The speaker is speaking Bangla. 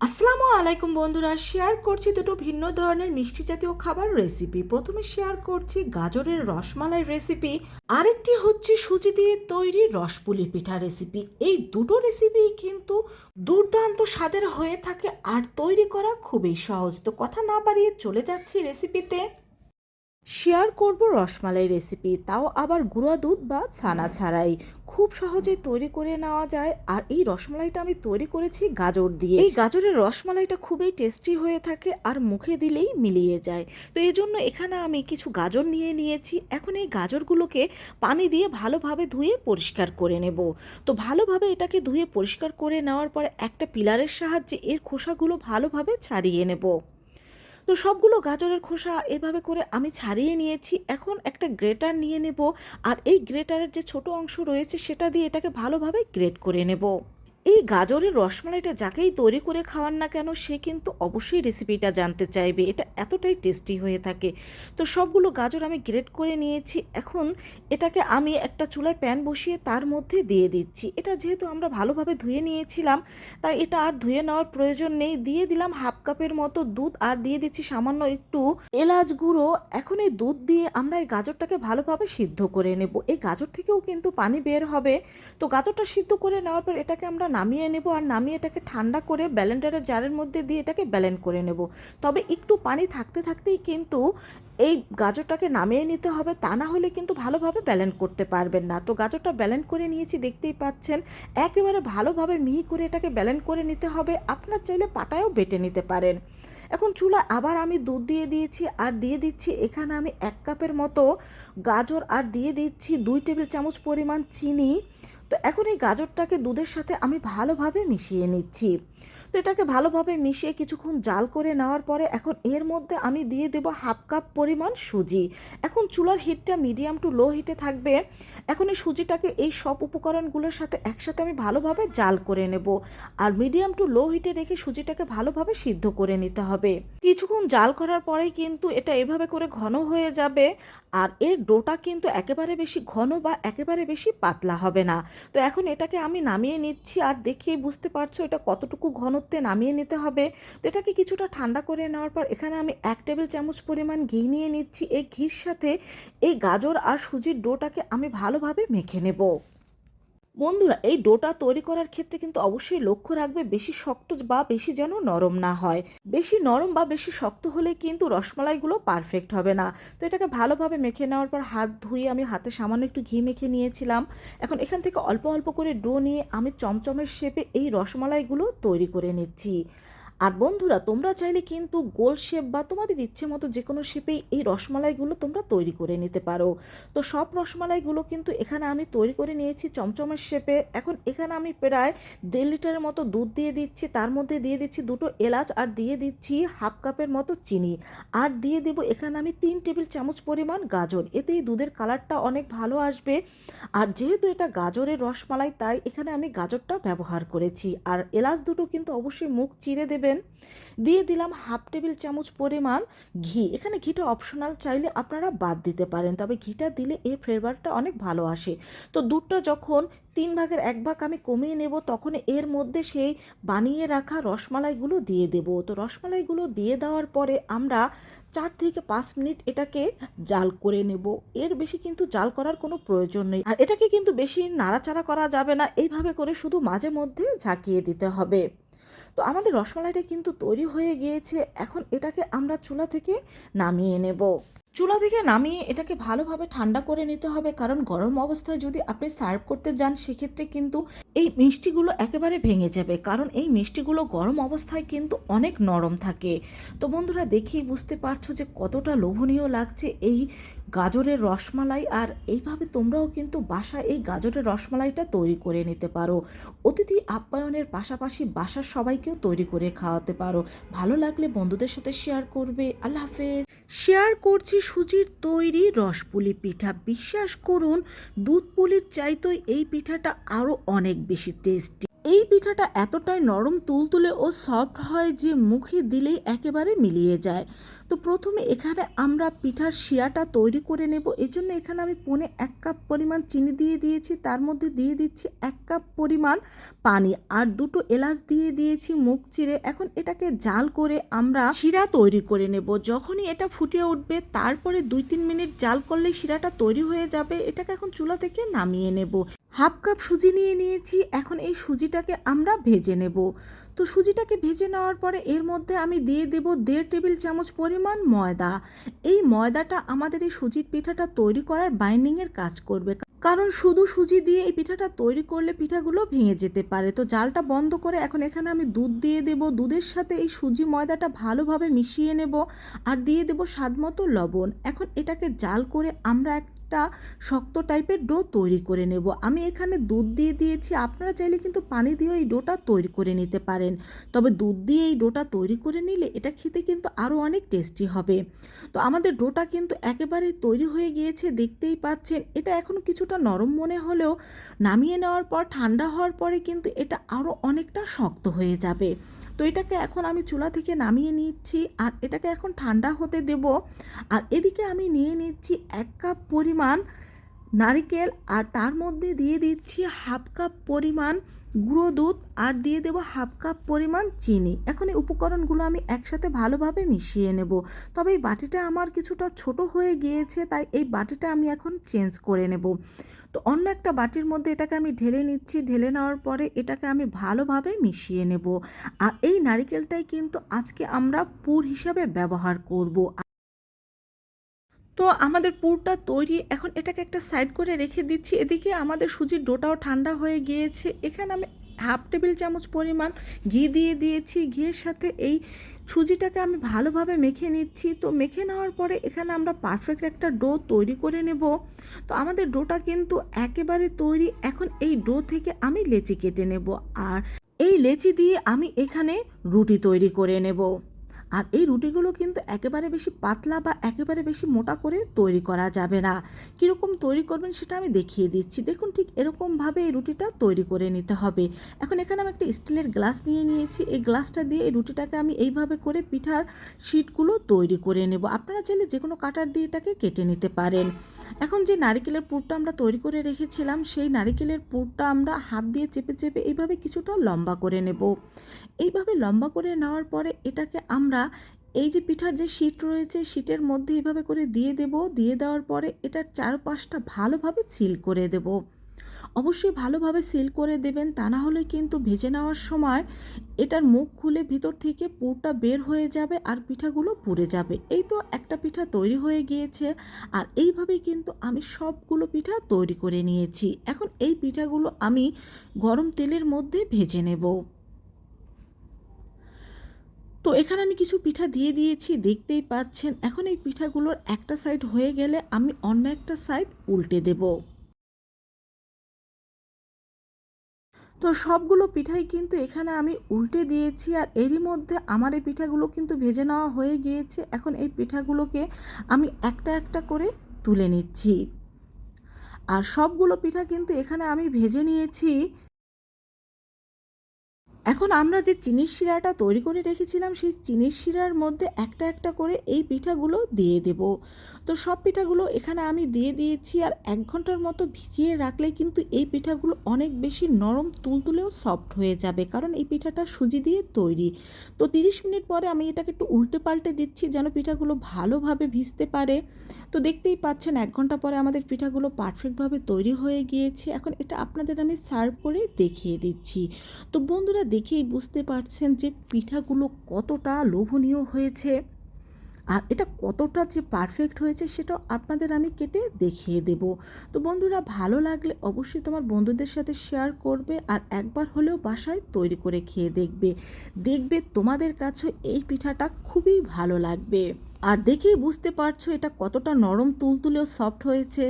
আসসালামু আলাইকুম বন্ধুরা, শেয়ার করছি দুটো ভিন্ন ধরনের মিষ্টি জাতীয় খাবার রেসিপি প্রথমে শেয়ার করছি গাজরের রসমালাই রেসিপি আরেকটি হচ্ছে সুজি দিয়ে তৈরি রসপুলি পিঠা রেসিপি এই দুটো রেসিপি কিন্তু দুর্দান্ত স্বাদের হয়ে থাকে আর তৈরি করা খুবই সহজ। তো কথা না বাড়িয়ে চলে যাচ্ছি রেসিপিতে শেয়ার করব রসমালাই রেসিপি তাও আবার গুঁড়া দুধ বা ছানা ছাড়াই। খুব সহজেই তৈরি করে নেওয়া যায়, আর এই রসমালাইটা আমি তৈরি করেছি গাজর দিয়ে। এই গাজরের রসমালাইটা খুবই টেস্টি হয়ে থাকে আর মুখে দিলেই মিলিয়ে যায়। তো এই জন্য এখানে আমি কিছু গাজর নিয়ে নিয়েছি। এখন এই গাজরগুলোকে পানি দিয়ে ভালোভাবে ধুয়ে পরিষ্কার করে নেব। তো ভালোভাবে এটাকে ধুয়ে পরিষ্কার করে নেওয়ার পর একটা পিলারের সাহায্যে এর খোসাগুলো ভালোভাবে ছাড়িয়ে নেব। তো সবগুলো গাজরের খোসা এভাবে করে আমি ছাড়িয়ে নিয়েছি। এখন একটা গ্রেটার নিয়ে নেব। আর এই গ্রেটারের যে ছোট অংশ রয়েছে, সেটা দিয়ে এটাকে ভালোভাবে গ্রেট করে নেব। এই গাজরের রসমালাইটা যাকেই তৈরি করে খাওয়ান না কেন, সে কিন্তু অবশ্যই রেসিপিটা জানতে চাইবে। এটা এতটাই টেস্টি হয়ে থাকে। তো সবগুলো গাজর আমি গ্রেট করে নিয়েছি। এখন এটাকে আমি একটা চুলায় প্যান বসিয়ে তার মধ্যে দিয়ে দিচ্ছি। এটা যেহেতু আমরা ভালোভাবে ধুয়ে নিয়েছিলাম, তাই এটা আর ধুয়ে নেওয়ার প্রয়োজন নেই। দিয়ে দিলাম হাফ কাপের মতো দুধ আর দিয়ে দিচ্ছি সামান্য একটু এলাচ গুঁড়ো। এখন এই দুধ দিয়ে আমরা এই গাজরটাকে ভালোভাবে সিদ্ধ করে নেব। এই গাজর থেকেও কিন্তু পানি বের হবে। তো গাজরটা সিদ্ধ করে নেওয়ার পর এটাকে আমরা নামিয়ে নেব আর নামিয়ে এটাকে ঠান্ডা করে ব্যালেন্ডারের জারের মধ্যে দিয়ে এটাকে ব্যালেন্ড করে নেব। তবে একটু পানি থাকতে থাকতেই কিন্তু এই গাজরটাকে নামিয়ে নিতে হবে, তা না হলে কিন্তু ভালোভাবে ব্যালেন্ড করতে পারবেন না। তো গাজরটা ব্যালেন্ড করে নিয়েছি, দেখতেই পাচ্ছেন, একেবারে ভালোভাবে মিহি করে এটাকে ব্যালেন্ড করে নিতে হবে। আপনার চাইলে পাটায়ও বেটে নিতে পারেন। এখন চুলা আবার আমি দুধ দিয়ে দিয়েছি আর দিয়ে দিচ্ছি, এখানে আমি এক কাপের মতো গাজর আর দিয়ে দিচ্ছি দুই টেবিল চামচ পরিমাণ চিনি। তো এখন এই গাজরটাকে দুধের সাথে আমি ভালোভাবে মিশিয়ে নিচ্ছি। তো এটাকে ভালোভাবে মিশিয়ে কিছুক্ষণ জাল করে নেওয়ার পরে এখন এর মধ্যে আমি দিয়ে দেব হাফ কাপ পরিমাণ সুজি। এখন চুলার হিটটা মিডিয়াম টু লো হিটে থাকবে। এখন এই সুজিটাকে এই সব উপকরণগুলোর সাথে একসাথে আমি ভালোভাবে জাল করে নেব। আর মিডিয়াম টু লো হিটে রেখে সুজিটাকে ভালোভাবে সিদ্ধ করে নিতে হবে। কিছুক্ষণ জাল করার পরেই কিন্তু এটা এভাবে করে ঘন হয়ে যাবে। আর এর ডোটা কিন্তু একেবারে বেশি ঘন বা একেবারে বেশি পাতলা হবে না। তো এখন এটাকে আমি নামিয়ে নিচ্ছি। আর দেখিয়ে বুঝতে পারছ এটা কতটুকু ঘনত্বে নামিয়ে নিতে হবে। তো এটাকে কিছুটা ঠান্ডা করে নেওয়ার পর এখানে আমি এক টেবিল চামচ পরিমাণ ঘি নিয়ে নিচ্ছি। এই ঘির সাথে এই গাজর আর সুজির ডোটাকে আমি ভালোভাবে মেখে নেব। বন্ধুরা, এই ডোটা তৈরি করার ক্ষেত্রে কিন্তু অবশ্যই লক্ষ্য রাখবে বেশি শক্ত বা বেশি যেন নরম না হয়। বেশি নরম বা বেশি শক্ত হলে কিন্তু রসমালাইগুলো পারফেক্ট হবে না। তো এটাকে ভালোভাবে মেখে নেওয়ার পর হাত ধুয়ে আমি হাতে সামান্য একটু ঘি মেখে নিয়েছিলাম। এখন এখান থেকে অল্প অল্প করে ডো নিয়ে আমি চমচমের শেপে এই রসমালাইগুলো তৈরি করে নিচ্ছি। আর বন্ধুরা, তোমরা চাইলে কিন্তু গোল শেপ বা তোমাদের ইচ্ছে মতো যে কোনো শেপেই এই রসমালাইগুলো তোমরা তৈরি করে নিতে পারো। তো সব রসমালাইগুলো কিন্তু এখানে আমি তৈরি করে নিয়েছি চমচমের শেপে। এখন এখানে আমি প্রায় দেড় লিটারের মতো দুধ দিয়ে দিচ্ছি। তার মধ্যে দিয়ে দিচ্ছি দুটো এলাচ আর দিয়ে দিচ্ছি হাফ কাপের মতো চিনি। আর দিয়ে দেবো এখানে আমি তিন টেবিল চামচ পরিমাণ গাজর। এতে এই দুধের কালারটা অনেক ভালো আসবে। আর যেহেতু এটা গাজরের রসমালাই, তাই এখানে আমি গাজরটা ব্যবহার করেছি। আর এলাচ দুটো কিন্তু অবশ্যই মুখ চিরে দেবেন দিয়ে দিলাম হাফ টেবিল চামচ পরিমাণ ঘি। এখানে ঘিটা অপশনাল চাইলে আপনারা বাদ দিতে পারেন, তবে ঘিটা দিলে এর ফ্লেভারটা অনেক ভালো আসে। তো দুধটা যখন তিন ভাগের এক ভাগ আমি কমিয়ে নেব, তখন এর মধ্যে সেই বানিয়ে রাখা রসমালাইগুলো দিয়ে দেব। তো রসমালাইগুলো দিয়ে দেওয়ার পরে আমরা চার থেকে পাঁচ মিনিট এটাকে জাল করে নেব। এর বেশি কিন্তু জাল করার কোনো প্রয়োজন নেই। আর এটাকে কিন্তু বেশি নাড়াচাড়া করা যাবে না। এইভাবে করে শুধু মাঝে মধ্যে ঝাঁকিয়ে দিতে হবে। তো আমাদের রসমালাইটা কিন্তু তৈরি হয়ে গিয়েছে। এখন এটাকে আমরা চুলা থেকে নামিয়ে নেব। চুলা থেকে নামিয়ে এটাকে ভালোভাবে ঠান্ডা করে নিতে হবে। কারণ গরম অবস্থায় যদি আপনি সার্ভ করতে যান, সেক্ষেত্রে কিন্তু এই মিষ্টিগুলো একেবারে ভেঙে যাবে, কারণ এই মিষ্টিগুলো গরম অবস্থায় কিন্তু অনেক নরম থাকে। তো বন্ধুরা, দেখেই বুঝতে পারছ যে কতটা লোভনীয় লাগছে এই গাজরের রসমালাই, আর এইভাবে তোমরাও কিন্তু বাসায় এই গাজরের রসমালাইটা তৈরি করে নিতে পারো। অতিথি আপ্যায়নের পাশাপাশি বাসার সবাইকেও তৈরি করে খাওয়াতে পারো। ভালো লাগলে বন্ধুদের সাথে শেয়ার করবে। আল্লাহ হাফেজ। শেয়ার করছি সুজির তৈরি রসপুলি পিঠা। বিশ্বাস করুন দুধ পুলির চাইতেই এই পিঠাটা আরও অনেক বেশি টেস্টি পিঠাটা এতটাই নরম তুলতুলে ও সফট হয় যে মুখে দিলেই একেবারে মিলিয়ে যায়। তো প্রথমে এখানে আমরা পিঠার শিরাটা তৈরি করে নেব। এই জন্য এখানে আমি পনে এক কাপ পরিমাণ চিনি দিয়ে দিয়েছি। তার মধ্যে দিয়ে দিচ্ছি এক কাপ পরিমাণ পানি আর দুটো এলাচ দিয়ে দিয়েছি মুখ চিরে। এখন এটাকে জাল করে আমরা শিরা তৈরি করে নেব। যখনই এটা ফুটে উঠবে, তারপরে দুই তিন মিনিট জাল করলে শিরাটা তৈরি হয়ে যাবে। এটাকে এখন চুলা থেকে নামিয়ে নেব। হাফ কাপ সুজি নিয়ে নিয়েছি। এখন এই সুজিটাকে আমরা ভেজে নেব। তো সুজিটাকে ভেজে নেওয়ার পরে এর মধ্যে আমি দিয়ে দেব দেড় টেবিল চামচ পরিমাণ ময়দা। এই ময়দাটা আমাদের এই সুজির পিঠাটা তৈরি করার বাইন্ডিংয়ের কাজ করবে। কারণ শুধু সুজি দিয়ে এই পিঠাটা তৈরি করলে পিঠাগুলো ভেঙে যেতে পারে। তো জালটা বন্ধ করে এখন এখানে আমি দুধ দিয়ে দেব। দুধের সাথে এই সুজি ময়দাটা ভালোভাবে মিশিয়ে নেব। আর দিয়ে দেব স্বাদ মতো লবণ। এখন এটাকে জাল করে আমরা একটা শক্ত টাইপের ডো তৈরি করে নেব। আমি এখানে দুধ দিয়ে দিয়েছি। আপনারা চাইলে কিন্তু পানি দিয়েও এই ডোটা তৈরি করে নিতে পারেন। তবে দুধ দিয়ে এই ডোটা তৈরি করে নিলে এটা খেতে কিন্তু আরও অনেক টেস্টি হবে। তো আমাদের ডোটা কিন্তু একেবারেই তৈরি হয়ে গিয়েছে, দেখতেই পাচ্ছেন। এটা এখনও কিছুটা নরম মনে হলেও নামিয়ে নেওয়ার পর, ঠান্ডা হওয়ার পরে কিন্তু এটা আরও অনেকটা শক্ত হয়ে যাবে। তো এটাকে এখন আমি চুলা থেকে নামিয়ে নিচ্ছি আর এটাকে এখন ঠান্ডা হতে দেব। আর এদিকে আমি নিয়ে নিচ্ছি এক কাপ পরিমাণ নারিকেল আর তার মধ্যে দিয়ে দিচ্ছি হাফ কাপ পরিমাণ গুঁড়ো দুধ আর দিয়ে দেবো হাফ কাপ পরিমাণ চিনি। এখন এই উপকরণগুলো আমি একসাথে ভালোভাবে মিশিয়ে নেব। তবে এই বাটিটা আমার কিছুটা ছোট হয়ে গিয়েছে, তাই এই বাটিটা আমি এখন চেঞ্জ করে নেব। তো অন্য একটা বাটির মধ্যে এটাকে আমি ঢেলে নিচ্ছি। ঢেলে নেওয়ার পরে এটাকে আমি ভালোভাবে মিশিয়ে নেব। আর এই নারিকেলটাই কিন্তু আজকে আমরা পুর হিসাবে ব্যবহার করব। তো আমাদের পুরটা তৈরি। এখন এটাকে একটা সাইড করে রেখে দিচ্ছি। এদিকে আমাদের সুজির ডোটাও ঠান্ডা হয়ে গিয়েছে। এখানে আমি হাফ টেবিল চামচ পরিমাণ ঘি দিয়ে দিয়েছি। ঘিয়ের সাথে এই সুজিটাকে আমি ভালোভাবে মেখে নিচ্ছি। তো মেখে নেওয়ার পরে এখানে আমরা পারফেক্ট একটা ডো তৈরি করে নেব। তো আমাদের ডোটা কিন্তু একেবারে তৈরি। এখন এই ডো থেকে আমি লেচি কেটে নেব। আর এই লেচি দিয়ে আমি এখানে রুটি তৈরি করে নেব। আর এই রুটিগুলো কিন্তু একেবারে বেশি পাতলা বা একেবারে বেশি মোটা করে তৈরি করা যাবে না। কীরকম তৈরি করবেন সেটা আমি দেখিয়ে দিচ্ছি। দেখুন ঠিক এরকমভাবে এই রুটিটা তৈরি করে নিতে হবে। এখন এখানে আমি একটা স্টিলের গ্লাস নিয়ে নিয়েছি। এই গ্লাসটা দিয়ে এই রুটিটাকে আমি এইভাবে করে পিঠার শিটগুলো তৈরি করে নেব। আপনারা চাইলে যে কোনো কাটার দিয়ে এটাকে কেটে নিতে পারেন। এখন যে নারিকেলের পুরটা আমরা তৈরি করে রেখেছিলাম, সেই নারিকেলের পুরটা আমরা হাত দিয়ে চেপে চেপে এইভাবে কিছুটা লম্বা করে নেব। এইভাবে লম্বা করে নেওয়ার পরে এটাকে আমরা এই যে পিঠার যে শীট রয়েছে শীটের মধ্যে এইভাবে করে দিয়ে দেব। দিয়ে দেওয়ার পরে এটার চারপাশটা ভালোভাবে সিল করে দেব। অবশ্যই ভালোভাবে সিল করে দেবেন, তা না হলে কিন্তু ভেজে নেওয়ার সময় এটার মুখ খুলে ভিতর থেকে পুরটা বের হয়ে যাবে আর পিঠাগুলো পুড়ে যাবে। এই তো একটা পিঠা তৈরি হয়ে গিয়েছে আর এইভাবে কিন্তু আমি সবগুলো পিঠা তৈরি করে নিয়েছি। এখন এই পিঠাগুলো আমি গরম তেলের মধ্যে ভেজে নেব। তো এখানে আমি কিছু পিঠা দিয়ে দিয়েছি, দেখতেই পাচ্ছেন। এখন এই পিঠাগুলোর একটা সাইড হয়ে গেলে আমি অন্য একটা সাইড উল্টে দেব। তো সবগুলো পিঠাই কিন্তু এখানে আমি উল্টে দিয়েছি আর এরই মধ্যে আমার এই পিঠাগুলো কিন্তু ভেজে নেওয়া হয়ে গিয়েছে। এখন এই পিঠাগুলোকে আমি একটা একটা করে তুলে নিচ্ছি। আর সবগুলো পিঠা কিন্তু এখানে আমি ভেজে নিয়েছি। এখন আমরা যে চিনির শিরাটা তৈরি করে রেখেছিলাম, সেই চিনির শিরার মধ্যে একটা একটা করে এই পিঠাগুলো দিয়ে দেব। তো সব পিঠাগুলো এখানে আমি দিয়ে দিয়েছি আর এক ঘণ্টার মতো ভিজিয়ে রাখলে কিন্তু এই পিঠাগুলো অনেক বেশি নরম, তুলতুলেও সফট হয়ে যাবে কারণ এই পিঠাটা সুজি দিয়ে তৈরি। তো তিরিশ মিনিট পরে আমি এটাকে একটু উল্টে পাল্টে দিচ্ছি যেন পিঠাগুলো ভালোভাবে ভিজতে পারে। তো দেখতেই পাচ্ছেন এক ঘণ্টা পরে আমাদের পিঠাগুলো পারফেক্টভাবে তৈরি হয়ে গিয়েছে। এখন এটা আপনাদের আমি সার্ভ করে দেখিয়ে দিচ্ছি। তো বন্ধুরা দেখেই বুঝতে পারছেন যে পিঠাগুলো কতটা লোভনীয় হয়েছে। আর এটা কতটা যে পারফেক্ট হয়েছে সেটাও আপনাদের আমি কেটে দেখিয়ে দেব। তো বন্ধুরা, ভালো লাগলে অবশ্যই তোমার বন্ধুদের সাথে শেয়ার করবে আর একবার হলেও বাসায় তৈরি করে খেয়ে দেখবে। দেখবে তোমাদের কাছে এই পিঠাটা খুবই ভালো লাগবে। আর দেখেই বুঝতে পারছ এটা কতটা নরম, তুলতুলেও সফট হয়েছে।